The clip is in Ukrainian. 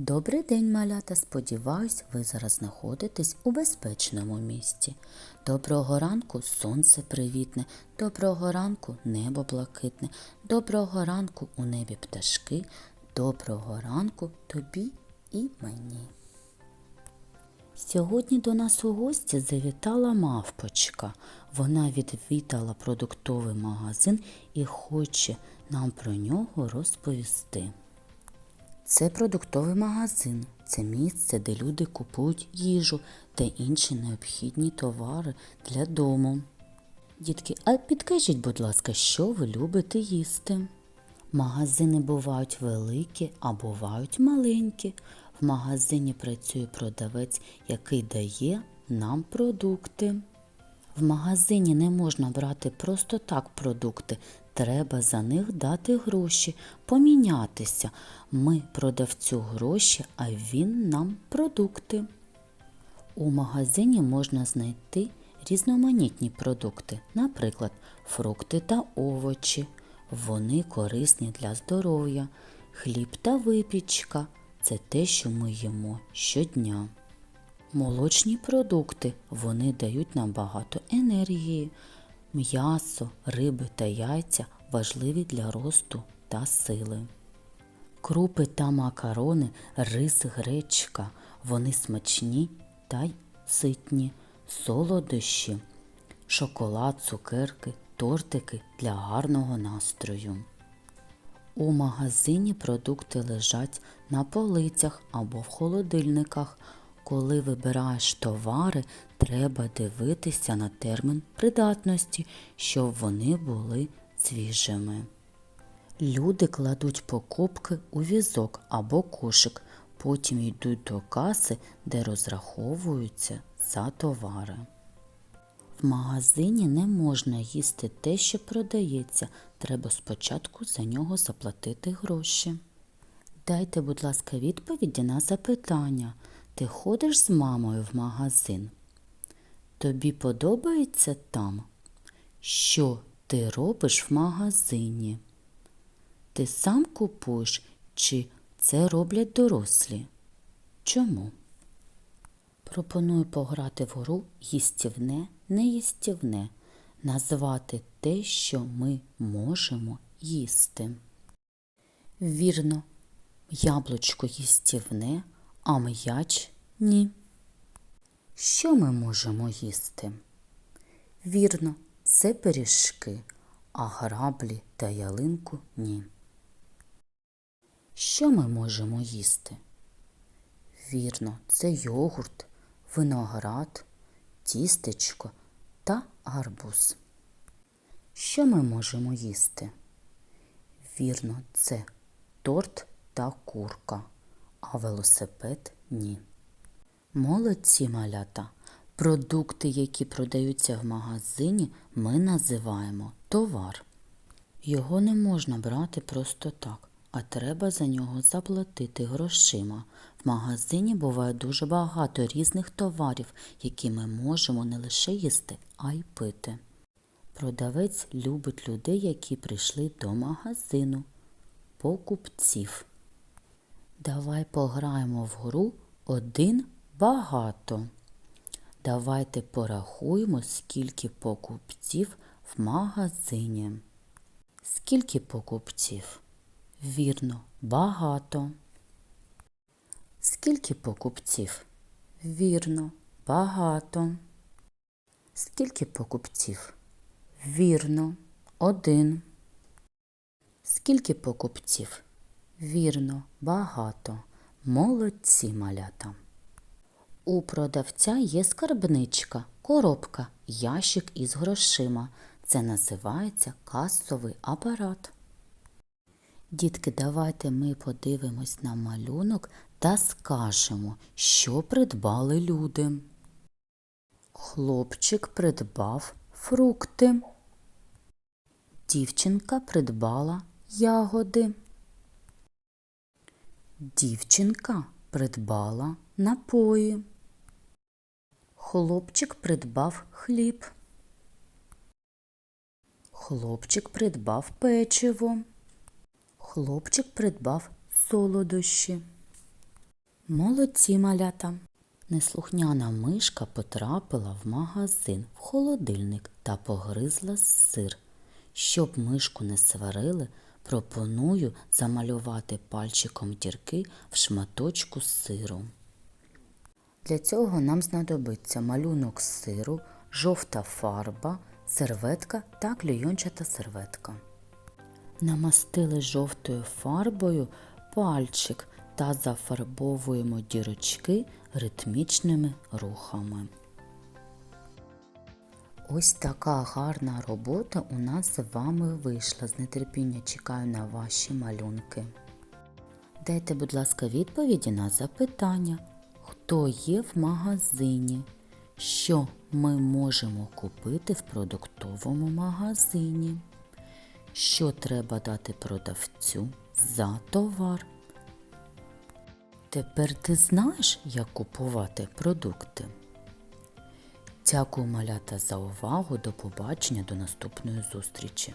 Добрий день, малята. Сподіваюсь, ви зараз знаходитесь у безпечному місці. Доброго ранку сонце привітне, доброго ранку небо блакитне, доброго ранку у небі пташки, доброго ранку тобі і мені. Сьогодні до нас у гості завітала мавпочка. Вона відвідала продуктовий магазин і хоче нам про нього розповісти. Це продуктовий магазин. Це місце, де люди купують їжу та інші необхідні товари для дому. Дітки, а підкажіть, будь ласка, що ви любите їсти? Магазини бувають великі, а бувають маленькі. В магазині працює продавець, який дає нам продукти. В магазині не можна брати просто так продукти, треба за них дати гроші, помінятися. Ми продавцю гроші, а він нам продукти. У магазині можна знайти різноманітні продукти, наприклад, фрукти та овочі. Вони корисні для здоров'я, хліб та випічка це те, що ми їмо щодня. Молочні продукти вони дають нам багато енергії. М'ясо, риби та яйця важливі для росту та сили. Крупи та макарони, рис, гречка. Вони смачні та й ситні, солодощі, шоколад, цукерки, тортики для гарного настрою. У магазині продукти лежать на полицях або в холодильниках. Коли вибираєш товари, треба дивитися на термін придатності, щоб вони були свіжими. Люди кладуть покупки у візок або кошик, потім йдуть до каси, де розраховуються за товари. В магазині не можна їсти те, що продається, треба спочатку за нього заплатити гроші. Дайте, будь ласка, відповіді на запитання. Ти ходиш з мамою в магазин? Тобі подобається там? Що ти робиш в магазині? Ти сам купуєш чи це роблять дорослі? Чому? Пропоную пограти в гру їстівне, неїстівне, назвати те, що ми можемо їсти. Вірно, яблучко їстівне, а м'яч ні. Що ми можемо їсти? Вірно, це пиріжки, а граблі та ялинку ні. Що ми можемо їсти? Вірно, це йогурт, виноград, тістечко та гарбуз. Що ми можемо їсти? Вірно, це торт та курка, а велосипед ні. Молодці малята. Продукти, які продаються в магазині, ми називаємо товар. Його не можна брати просто так, а треба за нього заплатити грошима. В магазині буває дуже багато різних товарів, які ми можемо не лише їсти, а й пити. Продавець любить людей, які прийшли до магазину, покупців. Давай пограємо в гру один багато. Давайте порахуємо, скільки покупців в магазині. Скільки покупців? Вірно, багато. Скільки покупців? Вірно, багато. Скільки покупців? Вірно, один. Скільки покупців? Вірно, багато. Молодці малята. У продавця є скарбничка, коробка, ящик із грошима. Це називається касовий апарат. Дітки, давайте ми подивимось на малюнок та скажемо, що придбали люди. Хлопчик придбав фрукти. Дівчинка придбала ягоди. Дівчинка придбала напої. Хлопчик придбав хліб. Хлопчик придбав печиво. Хлопчик придбав солодощі. Молодці малята. Неслухняна мишка потрапила в магазин в холодильник та погризла сир. Щоб мишку не сварили, пропоную замалювати пальчиком дірки в шматочку сиру. Для цього нам знадобиться малюнок сиру, жовта фарба, серветка та клейончата серветка. Намастили жовтою фарбою пальчик та зафарбовуємо дірочки ритмічними рухами. Ось така гарна робота у нас з вами вийшла. З нетерпіння чекаю на ваші малюнки. Дайте, будь ласка, відповіді на запитання, хто є в магазині, що ми можемо купити в продуктовому магазині, що треба дати продавцю за товар. Тепер ти знаєш, як купувати продукти. Дякую малята за увагу. До побачення до наступної зустрічі.